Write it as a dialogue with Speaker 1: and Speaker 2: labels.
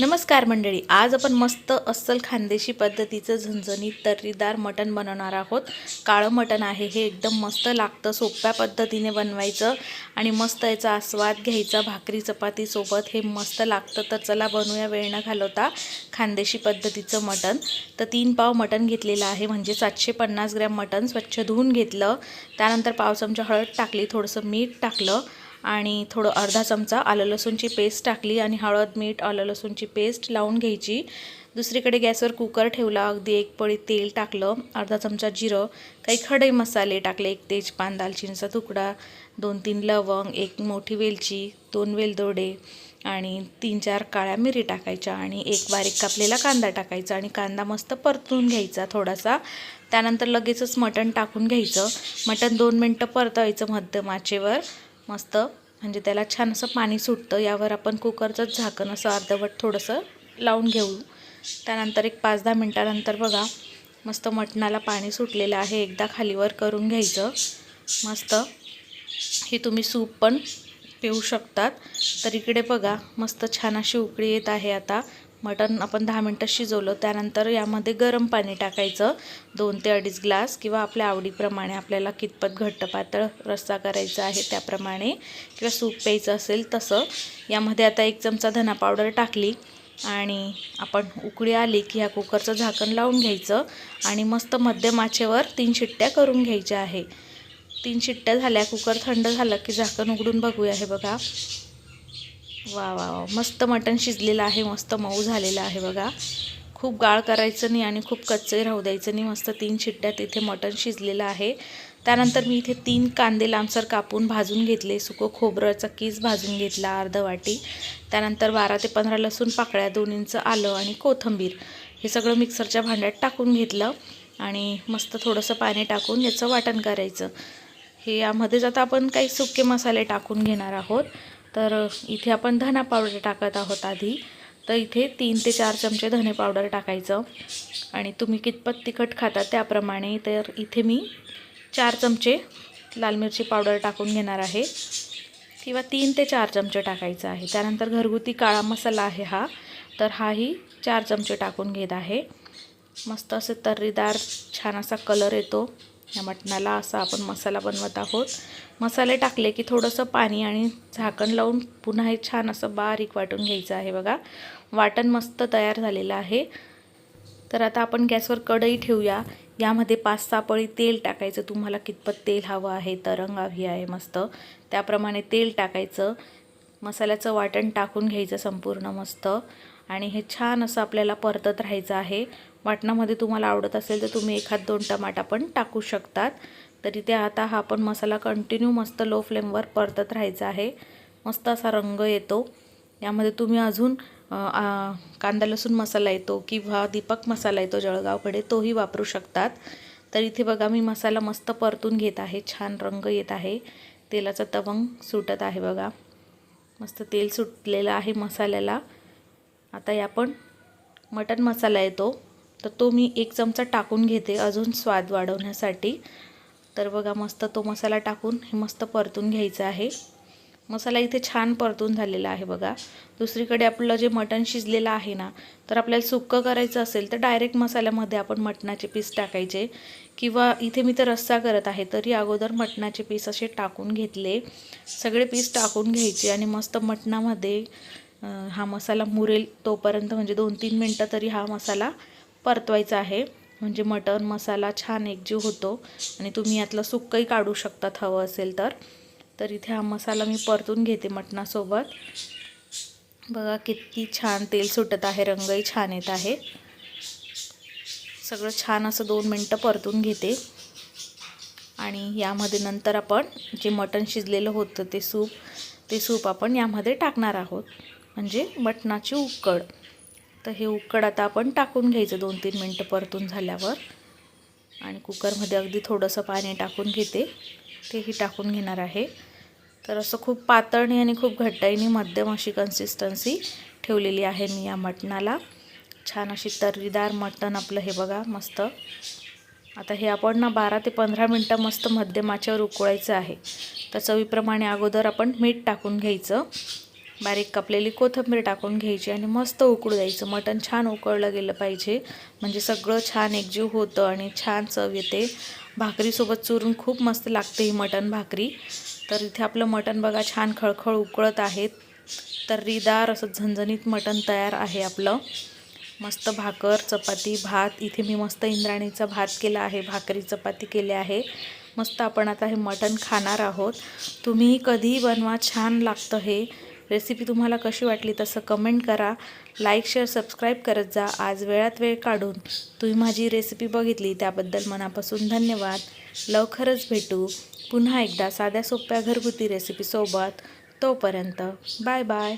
Speaker 1: नमस्कार मंडळी आज आपण मस्त अस्सल खानदेशी पद्धतीचं झणझणीत तर्रीदार मटण बनवणार आहोत. काळं मटण आहे हे एकदम मस्त लागतं सोप्या पद्धतीने बनवायचं आणि मस्त याचा आस्वाद घ्यायचा भाकरी चपातीसोबत हे मस्त लागतं तर चला बनवूया वेळ न घालवता खानदेशी पद्धतीचं मटण. तर तीन पाव मटण घेतलेलं आहे म्हणजे सातशे पन्नास ग्रॅम मटण स्वच्छ धुवून घेतलं. त्यानंतर पाव चमचा हळद टाकली थोडंसं मीठ टाकलं. आणि थोडं अर्धा चमचा आलं लसूणची पेस्ट टाकली आणि हळद मीठ आलं लसूणची पेस्ट लावून घ्यायची. दुसरीकडे गॅसवर कुकर ठेवला अगदी एक पळी तेल टाकलं अर्धा चमचा जिरं काही खडे मसाले टाकले एक तेजपान दालचिनीचा तुकडा दोन तीन लवंग एक मोठी वेलची दोन वेलदोडे आणि तीन चार काळ्या मिरी टाकायच्या आणि एक बारीक कापलेला कांदा टाकायचा आणि कांदा मस्त परतून घ्यायचा थोडासा. त्यानंतर लगेचच मटण टाकून घ्यायचं. मटण दोन मिनटं परतवायचं मध्यम आचेवर. मस्त. म्हणजे त्याला छान असं पाणी सुटतं. यावर आपण कुकरचं झाकण असं अर्धवट थोडंसं लावून घेऊ. त्यानंतर एक पाच दहा मिनटानंतर बघा मस्त मटणाला पाणी सुटलेलं आहे. एकदा खालीवर करून घ्यायचं. मस्त. हे तुम्ही सूप पण पिऊ शकतात. तर इकडे बघा मस्त छान अशी उकळी येत आहे आता. मटण आपण दहा मिनटं शिजवलं त्यानंतर यामध्ये गरम पाणी टाकायचं. दोन ते अडीच ग्लास किंवा आपल्या आवडीप्रमाणे आपल्याला कितपत घट्ट पातळ रस्सा करायचा आहे त्याप्रमाणे. किंवा सूप प्यायचं असेल तसं. यामध्ये आता एक चमचा धना पावडर टाकली आणि आपण उकळी आली की ह्या कुकरचं झाकण लावून घ्यायचं आणि मस्त मध्यम आचेवर तीन शिट्ट्या करून घ्यायच्या आहे. तीन शिट्ट्या झाल्या कुकर थंड झालं की झाकण उघडून बघूया हे बघा. वा वा वा. मस्त मटण शिजलेलं आहे मस्त मऊ झालेलं आहे बघा. खूप गाळ करायचं नाही आणि खूप कच्चे राहू द्यायचं नाही. मस्त तीन शिट्ट्यात इथे मटण शिजलेलं आहे. त्यानंतर मी इथे तीन कांदे लांबसर कापून भाजून घेतले. सुकं खोबरं कीस भाजून घेतला अर्ध वाटी. त्यानंतर बारा ते पंधरा लसूण पाकळ्या दोन इंच आलं आणि कोथंबीर. हे सगळं मिक्सरच्या भांड्यात टाकून घेतलं आणि मस्त थोडंसं पाणी टाकून याचं वाटण करायचं. हे यामध्येच आता आपण काही सुके मसाले टाकून घेणार आहोत. तर इथे आपण धना पावडर टाकत आहोत आधी. तर इथे तीन ते चार चमचे धने पावडर टाकायचं. आणि तुम्ही कितपत तिखट खाता त्याप्रमाणे. तर इथे मी चार चमचे लाल मिरची पावडर टाकून घेणार आहे. किंवा तीन ते चार चमचे टाकायचं आहे. त्यानंतर घरगुती काळा मसाला आहे हा. तर हाही चार चमचे टाकून घेत आहे. मस्त असे तर्रीदार छान असा कलर येतो. या मटणाला असा आपण मसाला बनवत आहोत. मसाले टाकले की थोडंसं पाणी आणि झाकण लावून पुन्हा हे छान असं बारीक वाटून घ्यायचं आहे बघा. वाटण मस्त तयार झालेलं आहे. तर आता आपण गॅसवर कढई ठेवूया. यामध्ये पाच सहा पळी तेल टाकायचं. तुम्हाला कितपत तेल हवं आहे तरंग हवी आहे मस्त. त्याप्रमाणे तेल टाकायचं. मसाल्याचं वाटण टाकून घ्यायचं संपूर्ण मस्त. आणि हे छान असं आपल्याला परतत राहायचं आहे. वाटणामध्ये तुम्हाला आवडत असेल तर तुम्ही एखाद दोन टमाटा पण टाकू शकतात. तरी ते आता हा आपण मसाला कंटिन्यू मस्त लो फ्लेमवर परतत राहायचा आहे. मस्त असा रंग येतो. यामध्ये तुम्ही अजून कांदा लसूण मसाला येतो किंवा दीपक मसाला येतो जळगावकडे तोही वापरू शकतात. तर इथे बघा मी मसाला मस्त परतून घेत आहे. छान रंग येत आहे. तेलाचा तवंग सुटत आहे बघा. मस्त तेल सुटलेलं आहे मसाल्याला. आता आपण मटन मसाला येतो. तर तो मी एक चमचा टाकून घेते अजून स्वाद वाढवण्यासाठी. तर बघा मस्त तो मसाला टाकून हे मस्त परतून घ्यायचं आहे. मसाला इथे छान परतून झालेला आहे बघा. दुसरीकडे आपलं जे मटण शिजलेलं आहे ना तर आपल्याला सुक्कं करायचं असेल तर डायरेक्ट मसाल्यामध्ये आपण मटणाचे पीस टाकायचे. किंवा इथे मी तर रस्सा करत आहे तरी अगोदर मटणाचे पीस असे टाकून घेतले. सगळे पीस टाकून घ्यायचे आणि मस्त मटणामध्ये हा मसाला मुरेल तोपर्यंत म्हणजे दोन तीन मिनटं तरी हा मसाला परतवायचं आहे. म्हणजे मटण मसाला छान एकजीव होतो. आणि तुम्ही यातलं सुक्कही काढू शकतात हवं असेल तर. तर इथे हा मसाला मी परतून घेते मटणासोबत. बघा किती छान तेल सुटत आहे. रंगही छान येत आहे. सगळं छान असं दोन मिनटं परतून घेते. आणि यामध्ये नंतर आपण जे मटण शिजलेलं होतं ते सूप ते सूप आपण यामध्ये टाकणार आहोत. म्हणजे मटणाची उकड. तर हे उकड आता आपण टाकून घ्यायचं दोन तीन मिनटं परतून झाल्यावर. आणि कुकरमध्ये अगदी थोडंसं पाणी टाकून घेते. तेही टाकून घेणार आहे. तर असं खूप पातळणी आणि खूप घट्टाईनी मध्यम अशी कन्सिस्टन्सी ठेवलेली आहे मी या मटणाला. छान अशी तर्रीदार मटण आपलं हे बघा मस्त. आता हे आपण ना बारा ते पंधरा मिनटं मस्त मध्यमाच्यावर उकळायचं आहे. तर चवीप्रमाणे अगोदर आपण मीठ टाकून घ्यायचं. बारीक कापलेली कोथिंबीर टाकून घ्यायची आणि मस्त उकळू द्यायचं. मटण छान उकळलं गेलं पाहिजे. म्हणजे सगळं छान एकजीव होतं आणि छान चव येते. भाकरीसोबत चुरून खूप मस्त लागते ही मटण भाकरी. तर इथे आपलं मटण बघा छान खळखळ उकळत आहेत तर रीदार असं झणझणीत मटण तयार आहे आपलं. मस्त भाकर चपाती भात. इथे मी मस्त इंद्राणीचा भात केला आहे. भाकरी चपाती केली आहे. मस्त आपण आता हे मटण खाणार आहोत. तुम्ही कधीही बनवा छान लागतं हे. रेसिपी तुम्हाला कशी वाटली तसं कमेंट करा. लाईक शेअर सबस्क्राईब करत जा. आज वेळात वेळ काढून तुम्ही माझी रेसिपी बघितली. त्याबद्दल मनापासून धन्यवाद. लवकरच भेटू. पुन्हा एकदा साध्या सोप्या घरगुती रेसिपीसोबत तोपर्यंत बाय बाय